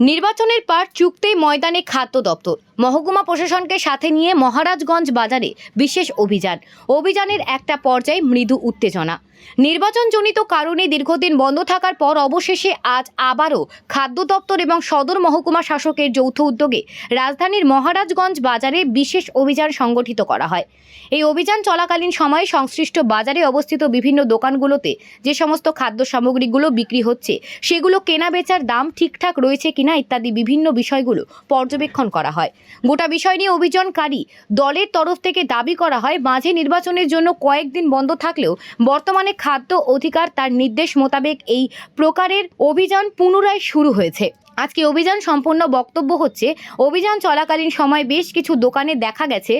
নির্বাচনের পর চুক্তি ময়দানে খাদ্য দপ্তর। মহকুমা প্রশাসনকে সাথে নিয়ে মহারাজগঞ্জ বাজারে বিশেষ অভিযান। অভিযানের একটা পর্যায়ে মৃদু উত্তেজনা। নির্বাচনজনিত কারণে দীর্ঘদিন বন্ধ থাকার পর অবশেষে আজ আবারও খাদ্য দপ্তর এবং সদর মহকুমা শাসকের যৌথ উদ্যোগে রাজধানীর মহারাজগঞ্জ বাজারে বিশেষ অভিযান সংগঠিত করা হয়। এই অভিযান চলাকালীন সময়ে সংশ্লিষ্ট বাজারে অবস্থিত বিভিন্ন দোকানগুলোতে যে সমস্ত খাদ্য সামগ্রীগুলো বিক্রি হচ্ছে, সেগুলো কেনা বেচার দাম ঠিকঠাক রয়েছে কিনা ইত্যাদি বিভিন্ন বিষয়গুলো পর্যবেক্ষণ করা হয়। গোটা বিষয় নিয়ে অভিযানকারী দলের তরফ থেকে দাবি করা হয়, মাঝে নির্বাচনের জন্য কয়েকদিন বন্ধ থাকলেও বর্তমানে খাদ্য অধিকার তার নির্দেশ মোতাবেক এই প্রকারের অভিযান পুনরায় শুরু হয়েছে। আজকে অভিযান সম্পূর্ণ বক্তব্য হচ্ছে, অভিযান চলাকালীন সময় বেশ কিছু দোকানে দেখা গেছে,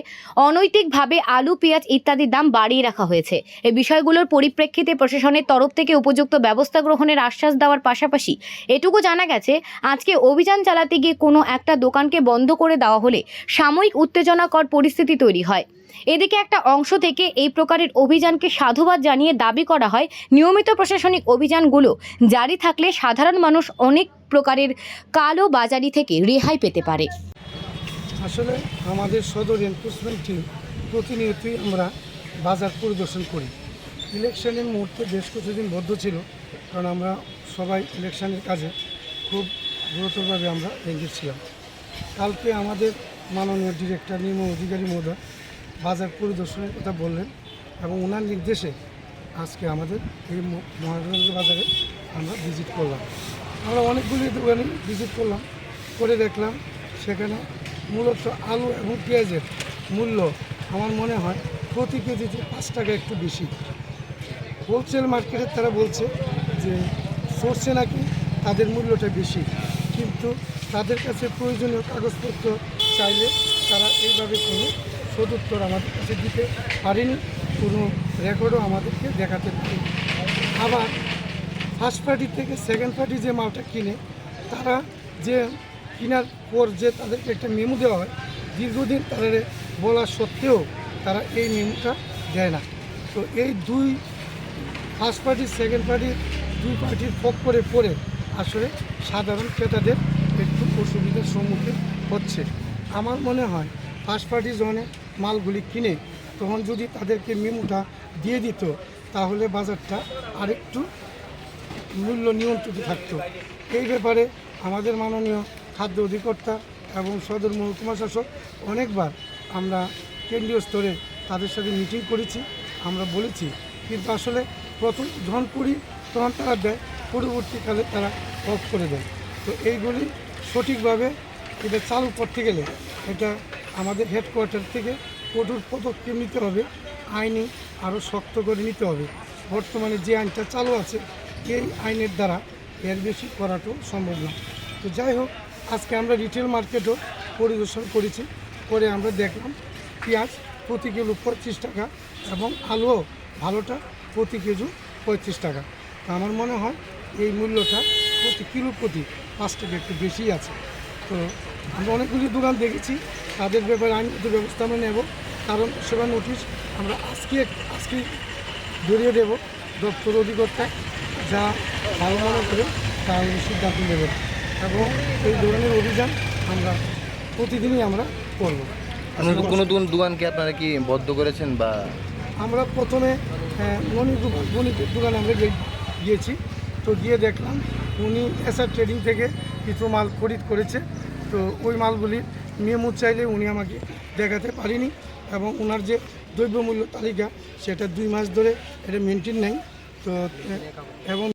অনৈতিকভাবে আলু, পেঁয়াজ ইত্যাদির দাম বাড়িয়ে রাখা হয়েছে। এই বিষয়গুলোর পরিপ্রেক্ষিতে প্রশাসনের তরফ থেকে উপযুক্ত ব্যবস্থা গ্রহণের আশ্বাস দেওয়ার পাশাপাশি এটুকু জানা গেছে, আজকে অভিযান চালাতে গিয়ে কোনো একটা দোকানকে বন্ধ করে দেওয়া হলে সাময়িক উত্তেজনাকর পরিস্থিতি তৈরি হয়। এদিকে একটা অংশ থেকে এই প্রকারের অভিযানকে সাধুবাদ জানিয়ে দাবি করা হয় নিয়মিত প্রশাসনিক অভিযানগুলো জারি থাকলে সাধারণ মানুষ অনেক প্রকারের কালো বাজারি থেকে রেহাই পেতে পারে। আসলে আমাদের সদর এনফোর্সমেন্ট টিম প্রতিনিয়তই আমরা বাজার পরিদর্শন করি। ইলেকশনের মুহূর্তে বেশ কিছুদিন বদ্ধ ছিল, কারণ আমরা সবাই ইলেকশনের কাজে খুব গুরুতরভাবে আমরা এগিয়ে ছিলাম। কালকে আমাদের মাননীয় ডিরেক্টর নির্ম অধিকারী মহোদয় বাজার পরিদর্শনের কথা বললেন এবং ওনার নির্দেশে আজকে আমাদের এই ম- মহারাজগঞ্জ বাজারে আমরা ভিজিট করলাম। আমরা অনেকগুলি দোকানে ভিজিট করলাম, করে দেখলাম, সেখানে মূলত আলু এবং পেঁয়াজের মূল্য আমার মনে হয় প্রতি কেজিতে পাঁচ টাকা একটু বেশি। হোলসেল মার্কেটে তারা বলছে যে সোর্সে নাকি তাদের মূল্যটা বেশি, কিন্তু তাদের কাছে প্রয়োজনীয় কাগজপত্র চাইলে তারা এইভাবে কোনো সদুত্তর আমাদের কাছে দিতে পারেনি, কোনো রেকর্ডও আমাদেরকে দেখাতে পারেনি। আবার ফার্স্ট পার্টি থেকে সেকেন্ড পার্টি যে মালটা কিনে, তারা যে কেনার পর যে তাদেরকে একটা মেমু দেওয়া হয়, দীর্ঘদিন তাদের বলা সত্ত্বেও তারা এই মেমুটা দেয় না। তো এই দুই ফার্স্ট পার্টি সেকেন্ড পার্টি দুই পার্টির পক করে পড়ে আসলে সাধারণ ক্রেতাদের একটু অসুবিধার সম্মুখীন হচ্ছে। আমার মনে হয় ফার্স্ট পার্টি জনে মালগুলি কিনে তখন যদি তাদেরকে মেমুটা দিয়ে দিত, তাহলে বাজারটা আরেকটু মূল্য নিয়ন্ত্রিত থাকতো। এই ব্যাপারে আমাদের মাননীয় খাদ্য অধিকর্তা এবং সদর মহকুমা শাসক অনেকবার আমরা কেন্দ্রীয় স্তরে তাদের সাথে মিটিং করেছি, আমরা বলেছি। কিন্তু আসলে প্রথম যখন করি, তখন তারা দেয়, পরবর্তীকালে তারা অফ করে দেয়। তো এইগুলি সঠিকভাবে এটা চালু করতে গেলে এটা আমাদের হেডকোয়ার্টার থেকে কঠোর পদক্ষেপ নিতে হবে, আইনি আরও শক্ত করে নিতে হবে। বর্তমানে যে আইনটা চালু আছে, এই আইনের দ্বারা এর বেশি করাটাও সম্ভব না। তো যাই হোক, আজকে আমরা রিটেল মার্কেটও পরিদর্শন করেছি, করে আমরা দেখলাম পেঁয়াজ প্রতি কিলো পঁচিশ টাকা এবং আলুও ভালোটা প্রতি কেজি পঁয়ত্রিশ টাকা। তো আমার মনে হয় এই মূল্যটা প্রতি কিলো প্রতি পাঁচ টাকা একটু বেশি আছে। তো আমরা অনেকগুলি দোকান দেখেছি। তাদের ব্যাপারে আইনগত ব্যবস্থা আমরা নেব। কারণ সেবা নোটিশ আমরা আজকে আজকে ধরিয়ে দেব দপ্তর অধিকর্তা যা ভালো মনে করে তার সিদ্ধান্ত নেব। এবং এই ধরনের অভিযান আমরা প্রতিদিনই আমরা করব। কোনো কোনো দোকান দোকান কি আপনারা কি বদ্ধ করেছেন বা? আমরা প্রথমে আহ, দোকান মনির দোকানে আমরা গিয়েছি। তো গিয়ে দেখলাম উনি এসআর ট্রেডিং থেকে কিছু মাল খরিদ করেছে। তো ওই মালগুলি নিয়ম চাইলে উনি আমাকে দেখাতে পারিনি এবং ওনার যে দ্রব্যমূল্য তালিকা, সেটা দুই মাস ধরে এটা মেনটেন নেই। তো, এবং